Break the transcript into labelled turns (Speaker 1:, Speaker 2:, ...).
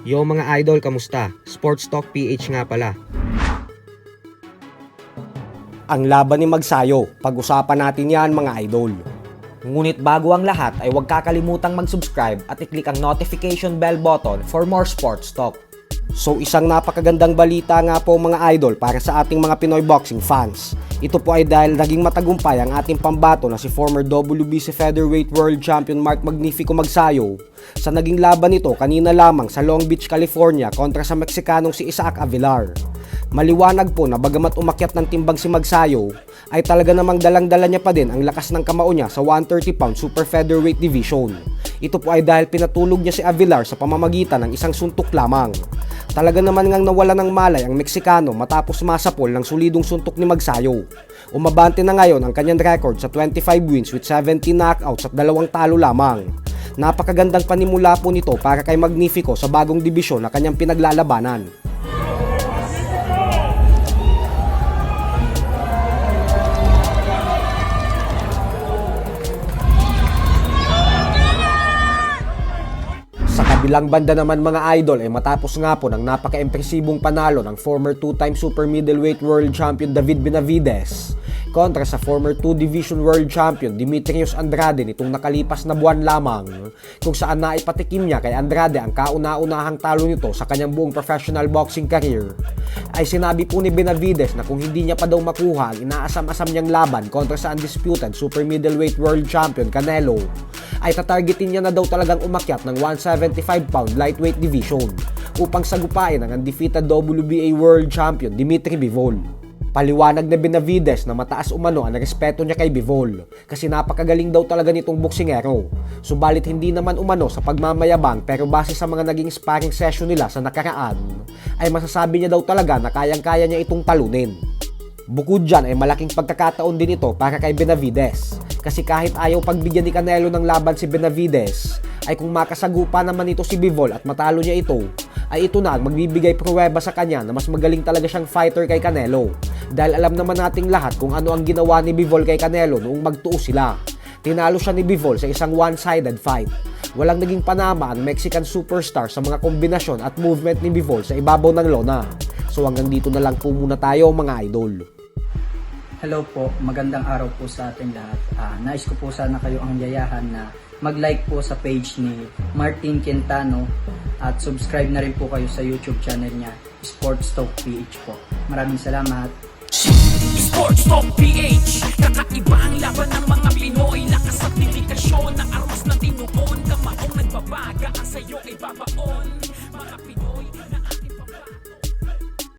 Speaker 1: Yo mga idol, kamusta? Sports Talk PH nga pala.
Speaker 2: Ang laban ni Magsayo, pag-usapan natin yan mga idol. Ngunit bago ang lahat ay huwag kakalimutang mag-subscribe at i-click ang notification bell button for more sports talk. So isang napakagandang balita nga po mga idol para sa ating mga Pinoy boxing fans. Ito po ay dahil naging matagumpay ang ating pambato na si former WBC Featherweight World Champion Mark Magnifico Magsayo sa naging laban nito kanina lamang sa Long Beach, California kontra sa Meksikanong si Isaac Avilar. Maliwanag po na bagamat umakyat ng timbang si Magsayo, ay talaga namang dalang-dala niya pa din ang lakas ng kamao niya sa 130 pound super featherweight division. Ito po ay dahil pinatulog niya si Avilar sa pamamagitan ng isang suntok lamang. Talaga naman ngang nawala ng malay ang Meksikano matapos masapol ng solidong suntok ni Magsayo. Umabante na ngayon ang kanyang record sa 25 wins with 17 knockouts at dalawang talo lamang. Napakagandang panimula po nito para kay Magnifico sa bagong dibisyon na kanyang pinaglalabanan. Kabilang banda naman mga idol ay matapos nga po ng napaka-impresibong panalo ng former two-time super middleweight world champion David Benavides kontra sa former 2 division world champion Dimitrios Andrade nitong nakalipas na buwan lamang kung saan naipatikim niya kay Andrade ang kauna-unahang talo nito sa kanyang buong professional boxing career ay sinabi po ni Benavides na kung hindi niya pa daw makuha ang inaasam-asam niyang laban kontra sa undisputed super middleweight world champion Canelo ay tatargetin niya na daw talagang umakyat ng 175 pound lightweight division upang sagupain ang undefeated WBA world champion Dimitri Bivol. Paliwanag na Benavides na mataas umano ang respeto niya kay Bivol kasi napakagaling daw talaga nitong boksingero. Subalit hindi naman umano sa pagmamayabang pero base sa mga naging sparring session nila sa nakaraan ay masasabi niya daw talaga na kayang-kaya niya itong talunin. Bukod dyan ay malaking pagkakataon din ito para kay Benavides kasi kahit ayaw pagbigyan ni Canelo ng laban si Benavides ay kung makasagupa naman ito si Bivol at matalo niya ito ay ito na ang magbibigay pruweba sa kanya na mas magaling talaga siyang fighter kay Canelo dahil alam naman nating lahat kung ano ang ginawa ni Bivol kay Canelo noong magtuo sila. Tinalo siya ni Bivol sa isang one-sided fight. Walang naging panama ang Mexican superstar sa mga kombinasyon at movement ni Bivol sa ibabaw ng lona. So hanggang dito na lang po muna tayo mga idol.
Speaker 3: Hello po, magandang araw po sa ating lahat. Ah, nais ko po sana kayo ang yayahan na mag-like po sa page ni Martin Quintano at subscribe na rin po kayo sa YouTube channel niya, Sports Talk PH po. Maraming salamat.
Speaker 4: Sports Talk PH Kakaiba ang laban ng mga Pinoy. Lakas at dedikasyon Ang armas ng tinuon. Kamaong nagbabaga Ang sayo ay Pinoy